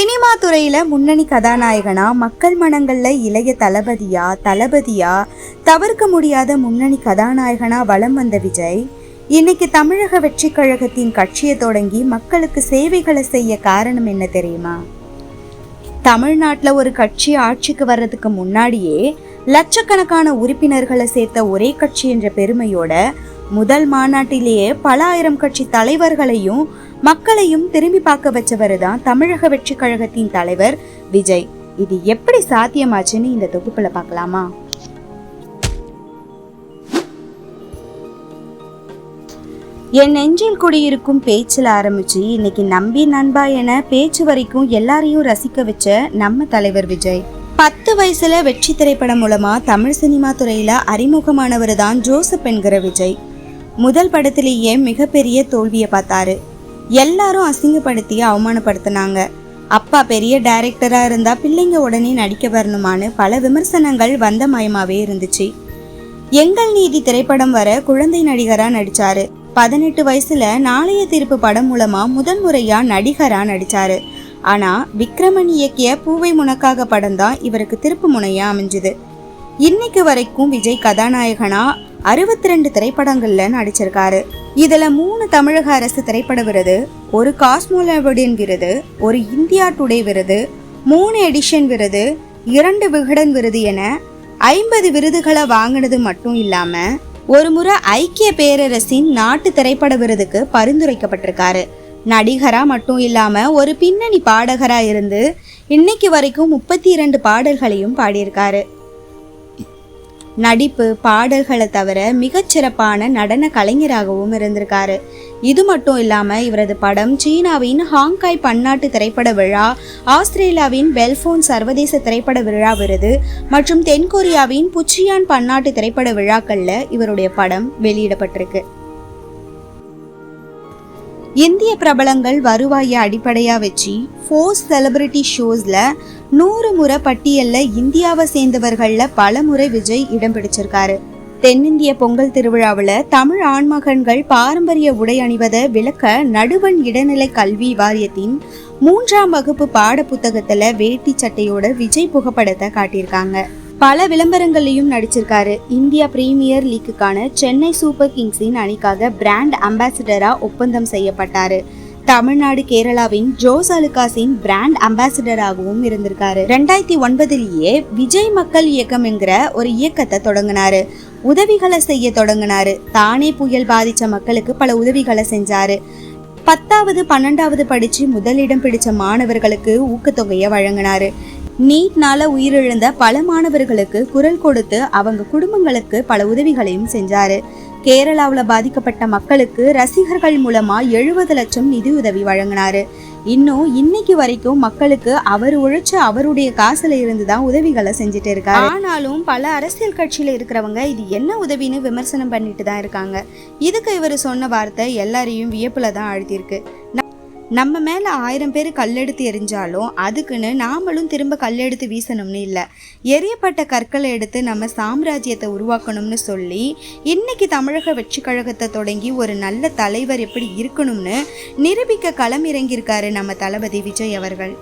Cinema துறையில் முன்னணி கதாநாயகனா மக்கள் மனங்களில் இளைய தளபதியா தளபதியா தவிர்க்க முடியாத முன்னணி கதாநாயகனா வலம் வந்த விஜய். இன்னைக்கு தமிழக வெற்றி கழகத்தின் கட்சியை தொடங்கி மக்களுக்கு சேவைகளை செய்ய காரணம் என்ன தெரியுமா? தமிழ்நாட்டில் ஒரு கட்சி ஆட்சிக்கு வர்றதுக்கு முன்னாடியே லட்சக்கணக்கான உறுப்பினர்களை சேர்த்த ஒரே கட்சி என்ற பெருமையோட முதல் மாநாட்டிலேயே பல ஆயிரம் கட்சி தலைவர்களையும் மக்களையும் திரும்பி பார்க்க வச்சவர் தான் தமிழக வெற்றி கழகத்தின் தலைவர் விஜய். இது எப்படி சாத்தியமாச்சுன்னு இந்த தொகுப்புல பார்க்கலாமா? என் நெஞ்சில் குடியிருக்கும் பேச்சில் ஆரம்பிச்சு இன்னைக்கு நம்பி நண்பா என பேச்சு வரைக்கும் எல்லாரையும் ரசிக்க வச்ச நம்ம தலைவர் விஜய். பத்து வயசுல வெற்றி திரைப்படம் மூலமா தமிழ் சினிமா துறையில அறிமுகமானவர் தான் ஜோசப் என்கிற விஜய். முதல் படத்திலேயே மிகப்பெரிய தோல்வியை பார்த்தாரு. எல்லாரும் அசிங்கப்படுத்தி அவமானப்படுத்தினாங்க. அப்பா பெரிய டைரக்டரா இருந்தா பிள்ளைங்க உடனே நடிக்க வரணுமான்னு பல விமர்சனங்கள் வந்த மயமாவே இருந்துச்சு. எங்கள் நீதி திரைப்படம் வர குழந்தை நடிகரா நடிச்சாரு. பதினெட்டு வயசுல நாளைய தீர்ப்பு படம் மூலமா முதன் முறையா நடிகரா நடிச்சாரு. ஆனா விக்ரமன் இயக்கிய பூவை முனக்காக படம் தான் இவருக்கு திருப்பு முனையா அமைஞ்சுது. இன்னைக்கு வரைக்கும் விஜய் கதாநாயகனா அறுபத்தி ரெண்டு திரைப்படங்கள்ல நடிச்சிருக்காரு. இதில் மூணு தமிழக அரசு திரைப்பட விருது ஒரு காஸ்மோலாவடியன் விருது ஒரு இந்தியா டுடே விருது மூணு எடிஷன் விருது இரண்டு விகடன் விருது என ஐம்பது விருதுகளை வாங்கினது மட்டும் இல்லாமல் ஒரு முறை ஐக்கிய பேரரசின் நாட்டு திரைப்பட விருதுக்கு பரிந்துரைக்கப்பட்டிருக்காரு. நடிகரா மட்டும் இல்லாமல் ஒரு பின்னணி பாடகராக இருந்து இன்னைக்கு வரைக்கும் முப்பத்தி இரண்டு பாடல்களையும் பாடியிருக்காரு. நடிப்பு பாடல்களை தவிர மிகச்சிறப்பான நடன கலைஞராகவும் இருந்திருக்காரு. இது மட்டும் இல்லாம இவரது படம் சீனாவின் ஹாங்காய் பன்னாட்டு திரைப்பட விழா ஆஸ்திரேலியாவின் பெல்போன் சர்வதேச திரைப்பட விழா விருது மற்றும் தென்கொரியாவின் புச்சியான் பன்னாட்டு திரைப்பட விழாக்கள்ல இவருடைய படம் வெளியிடப்பட்டிருக்கு. இந்திய பிரபலங்கள் வருவாயை அடிப்படையா வச்சு ஃபோர்ஸ் செலிபிரிட்டி ஷோஸ்ல நூறு முறை பட்டியல்ல இந்தியாவை சேர்ந்தவர்கள்ல பல முறை விஜய் இடம் பிடிச்சிருக்காரு. தென்னிந்திய பொங்கல் திருவிழாவில் தமிழ் ஆண்மகன்கள் பாரம்பரிய உடை அணிவதை விளக்க நடுவண் இடைநிலை கல்வி வாரியத்தின் மூன்றாம் வகுப்பு பாட புத்தகத்துல வேட்டி சட்டையோட விஜய் புகைப்படத்தை காட்டியிருக்காங்க. பல விளம்பரங்கள்லையும் நடிச்சிருக்காரு. இந்தியா பிரீமியர் லீக்குக்கான சென்னை சூப்பர் கிங்ஸின் அணிக்காக பிராண்ட் அம்பாசிடரா ஒப்பந்தம் செய்யப்பட்டாரு. தமிழ்நாடு கேரளாவின் ஜோஸ் அலுகாஸின் பிராண்ட் அம்பாசிடராகவும் இருந்திருக்காரு. ரெண்டாயிரத்தி ஒன்பதுலயே விஜய் மக்கள் இயக்கம் என்கிற ஒரு இயக்கத்தை தொடங்கினாரு. உதவிகளை செய்ய தொடங்கினாரு. தானே புயல் பாதிச்ச மக்களுக்கு பல உதவிகளை செஞ்சாரு. பத்தாவது பன்னெண்டாவது படிச்சு முதலிடம் பிடிச்ச மாணவர்களுக்கு ஊக்கத்தொகையை வழங்கினாரு. நீட்னால உயிரிழந்த பல மாணவர்களுக்கு குரல் கொடுத்து அவங்க குடும்பங்களுக்கு பல உதவிகளையும் செஞ்சாரு. கேரளாவில் பாதிக்கப்பட்ட மக்களுக்கு ரசிகர்கள் மூலமா எழுபது லட்சம் நிதியுதவி வழங்கினாரு. இன்னும் இன்னைக்கு வரைக்கும் மக்களுக்கு அவர் உழைச்ச அவருடைய காசுல இருந்து தான் உதவிகளை செஞ்சுட்டு இருக்காரு. ஆனாலும் பல அரசியல் கட்சியில இருக்கிறவங்க இது என்ன உதவின்னு விமர்சனம் பண்ணிட்டு தான் இருக்காங்க. இதுக்கு இவர் சொன்ன வார்த்தை எல்லாரையும் வியப்புல தான் அழுத்தியிருக்கு நம்ம மேலே ஆயிரம் பேர் கல்லெடுத்து எரிஞ்சாலும் அதுக்குன்னு நாமளும் திரும்ப கல்லெடுத்து வீசணும்னு இல்லை. எரியப்பட்ட கற்களை எடுத்து நம்ம சாம்ராஜ்யத்தை உருவாக்கணும்னு சொல்லி இன்னைக்கு தமிழக வெற்றி கழகத்தை தொடங்கி ஒரு நல்ல தலைவர் எப்படி இருக்கணும்னு நிரூபிக்க களம் இறங்கியிருக்காரு நம்ம தளபதி விஜய் அவர்கள்.